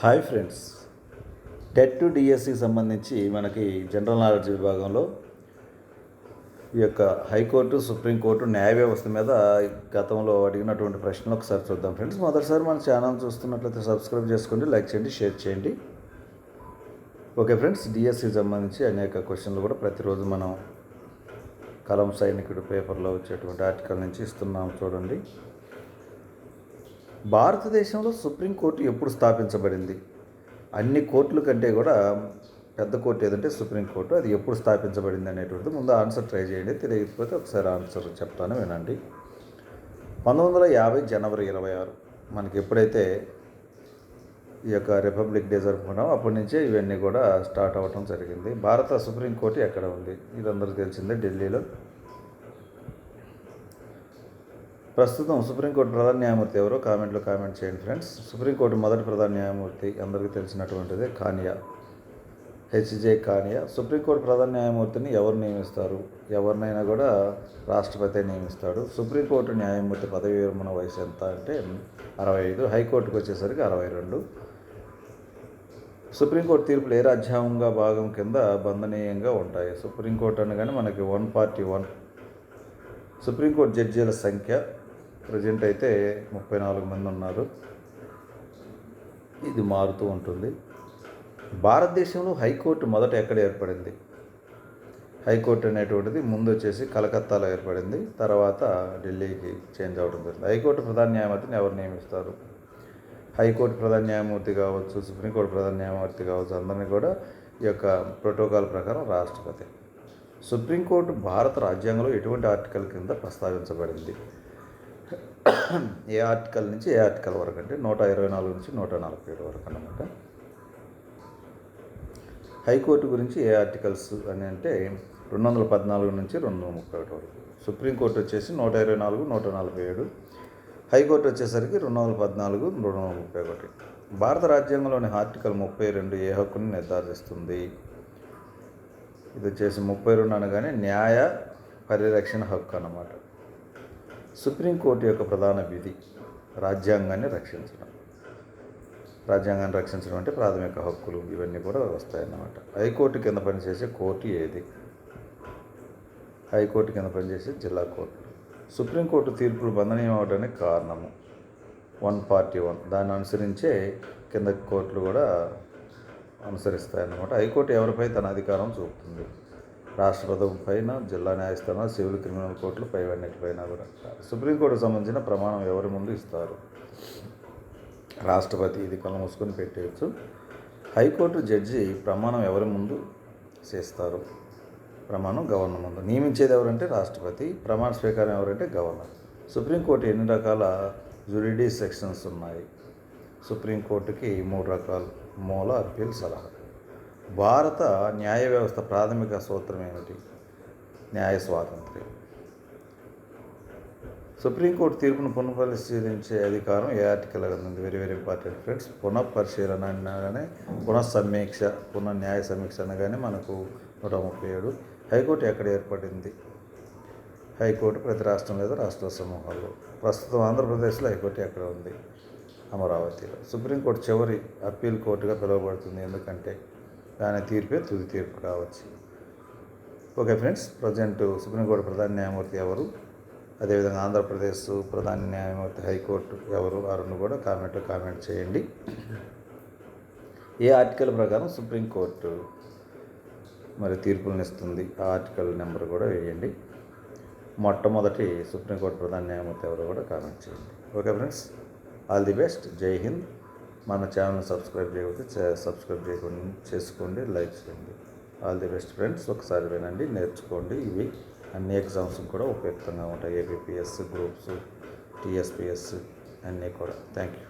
Hi friends. TET to డిఎస్సికి సంబంధించి మనకి జనరల్ నాలెడ్జ్ విభాగంలో ఈ యొక్క హైకోర్టు సుప్రీంకోర్టు న్యాయ వ్యవస్థ మీద గతంలో అడిగినటువంటి ప్రశ్నలు ఒకసారి చూద్దాం ఫ్రెండ్స్. మొదటిసారి మన ఛానల్ చూస్తున్నట్లయితే సబ్స్క్రైబ్ చేసుకోండి లైక్ చేయండి షేర్ చేయండి. ఓకే ఫ్రెండ్స్ డిఎస్సికి సంబంధించి అనేక క్వశ్చన్లు కూడా ప్రతిరోజు మనం కలం సైనికుడు పేపర్లో వచ్చేటువంటి ఆర్టికల్ నుంచి ఇస్తున్నాం చూడండి. భారతదేశంలో సుప్రీంకోర్టు ఎప్పుడు స్థాపించబడింది? అన్ని కోర్టుల కంటే కూడా పెద్ద కోర్టు ఏదంటే సుప్రీంకోర్టు. అది ఎప్పుడు స్థాపించబడింది అనేటువంటిది ముందు ఆన్సర్ ట్రై చేయండి. తెలియకపోతే ఒకసారి ఆన్సర్ చెప్తాను వినండి. పంతొమ్మిది వందల యాభై జనవరి ఇరవై ఆరు మనకి ఎప్పుడైతే ఈ యొక్క రిపబ్లిక్ డే జరుపుకున్నాం అప్పటి నుంచే ఇవన్నీ కూడా స్టార్ట్ అవ్వటం జరిగింది. భారత సుప్రీంకోర్టు ఎక్కడ ఉంది? ఇది అందరికీ తెలిసిందే ఢిల్లీలో. ప్రస్తుతం సుప్రీంకోర్టు ప్రధాన న్యాయమూర్తి ఎవరో కామెంట్లో కామెంట్ చేయండి ఫ్రెండ్స్. సుప్రీంకోర్టు మొదటి ప్రధాన న్యాయమూర్తి అందరికీ తెలిసినటువంటిదే కానియా. హెచ్జే కానియా. సుప్రీంకోర్టు ప్రధాన న్యాయమూర్తిని ఎవరు నియమిస్తారు? ఎవరినైనా కూడా రాష్ట్రపతి నియమిస్తాడు. సుప్రీంకోర్టు న్యాయమూర్తి పదవి విరమణ వయసు ఎంత అంటే అరవై ఐదు హైకోర్టుకు వచ్చేసరికి అరవై రెండు సుప్రీంకోర్టు తీర్పులు ఏ రాజ్యాంగంగా భాగం కింద బంధనీయంగా ఉంటాయి? సుప్రీంకోర్టు అనగానే మనకి one party one. Supreme court జడ్జీల సంఖ్య ప్రజెంట్ అయితే ముప్పై నాలుగు మంది ఉన్నారు. ఇది మారుతూ ఉంటుంది. భారతదేశంలో హైకోర్టు మొదట ఎక్కడ ఏర్పడింది? హైకోర్టు అనేటువంటిది ముందు వచ్చేసి కలకత్తాలో ఏర్పడింది. తర్వాత ఢిల్లీకి చేంజ్ అవడం జరిగింది. హైకోర్టు ప్రధాన న్యాయమూర్తిని ఎవరు నియమిస్తారు? హైకోర్టు ప్రధాన న్యాయమూర్తి కావచ్చు సుప్రీంకోర్టు ప్రధాన న్యాయమూర్తి కావచ్చు అందరినీ కూడా ఈ యొక్క ప్రోటోకాల్ ప్రకారం రాష్ట్రపతి. సుప్రీంకోర్టు భారత రాజ్యాంగంలో ఎటువంటి ఆర్టికల్ కింద ప్రస్తావించబడింది? ఏ ఆర్టికల్ నుంచి ఏ ఆర్టికల్ వరకు అంటే నూట ఇరవై నాలుగు నుంచి నూట నలభై ఏడు వరకు అనమాట హైకోర్టు గురించి ఏ ఆర్టికల్స్ అని అంటే రెండు వందల పద్నాలుగు నుంచి రెండు వందల ముప్పై ఒకటి వరకు. సుప్రీంకోర్టు వచ్చేసి నూట ఇరవై నాలుగు నూట నలభై ఏడు. హైకోర్టు వచ్చేసరికి రెండు వందల పద్నాలుగు రెండు వందల ముప్పై ఒకటి. భారత రాజ్యాంగంలోని ఆర్టికల్ ముప్పై రెండు ఏ హక్కుని నిర్ధారిస్తుంది? ఇది వచ్చేసి ముప్పై రెండు అనగానే న్యాయ పరిరక్షణ హక్కు అన్నమాట. సుప్రీంకోర్టు యొక్క ప్రధాన విధి రాజ్యాంగాన్ని రక్షించడం. రాజ్యాంగాన్ని రక్షించడం అంటే ప్రాథమిక హక్కులు ఇవన్నీ కూడా వస్తాయన్నమాట. హైకోర్టు కింద పనిచేసే కోర్టు ఏది? హైకోర్టు కింద పనిచేసే జిల్లా కోర్టు. సుప్రీంకోర్టు తీర్పులు బంధనీయం అవడానికి కారణము. One party one. దాన్ని అనుసరించే కింద కోర్టులు కూడా అనుసరిస్తాయన్నమాట. హైకోర్టు ఎవరిపై తన అధికారం చూపుతుంది? రాష్ట్రపతి పైన జిల్లా న్యాయస్థానం సివిల్ క్రిమినల్ కోర్టులు పైవన్నిటిపైన కూడా. సుప్రీంకోర్టుకు సంబంధించిన ప్రమాణం ఎవరి ముందు ఇస్తారు? రాష్ట్రపతి ఇది కళ్ళు మూసుకొని పెట్టేయచ్చు. హైకోర్టు జడ్జి ప్రమాణం ఎవరి ముందు చేస్తారు? ప్రమాణం గవర్నర్ ముందు. నియమించేది ఎవరంటే రాష్ట్రపతి ప్రమాణ స్వీకారం ఎవరంటే గవర్నర్. సుప్రీంకోర్టు ఎన్ని రకాల జురిడీ సెక్షన్స్ ఉన్నాయి? సుప్రీంకోర్టుకి మూడు రకాల మూల అప్పీల్ సలహా. భారత న్యాయ వ్యవస్థ ప్రాథమిక సూత్రం ఏమిటి? న్యాయ స్వాతంత్ర్యం. సుప్రీంకోర్టు తీర్పును పునఃపరిశీలించే అధికారం ఏ ఆర్టికల్ ఉంది? వెరీ వెరీ ఇంపార్టెంట్ ఫ్రెండ్స్ పునఃపరిశీలన అనగానే పునఃసమీక్ష పునః న్యాయ సమీక్ష అనగానే మనకు నూట ముప్పై ఏడు. హైకోర్టు ఎక్కడ ఏర్పడింది? హైకోర్టు ప్రతి రాష్ట్రం లేదా రాష్ట్ర సమూహాల్లో. ప్రస్తుతం ఆంధ్రప్రదేశ్లో హైకోర్టు ఎక్కడ ఉంది? అమరావతిలో. సుప్రీంకోర్టు చివరి అప్పీల్ కోర్టుగా పిలువబడుతుంది. ఎందుకంటే దాని తీర్పే తుది తీర్పు కావచ్చు. ఓకే ఫ్రెండ్స్ ప్రజెంట్ సుప్రీంకోర్టు ప్రధాన న్యాయమూర్తి ఎవరు? అదేవిధంగా ఆంధ్రప్రదేశ్ ప్రధాన న్యాయమూర్తి హైకోర్టు ఎవరు? ఆ రెండు కూడా కామెంట్లో కామెంట్ చేయండి. ఏ ఆర్టికల్ ప్రకారం సుప్రీంకోర్టు మరి తీర్పులను ఇస్తుంది? ఆ ఆర్టికల్ నెంబర్ కూడా వేయండి. మొట్టమొదటి సుప్రీంకోర్టు ప్రధాన న్యాయమూర్తి ఎవరు కూడా కామెంట్ చేయండి. Okay friends all the best. జై హింద్. మన ఛానల్ సబ్స్క్రైబ్ చేయకపోతే సబ్స్క్రైబ్ చేయకుండా చేసుకోండి లైక్ చేయండి. ఆల్ ది బెస్ట్ ఫ్రెండ్స్ ఒకసారి వినండి నేర్చుకోండి. ఇవి అన్ని ఎగ్జామ్స్ కూడా ఉపయుక్తంగా ఉంటాయి ఏబిపిఎస్ గ్రూప్స్ టీఎస్పిఎస్ అన్నీ కూడా. Thank you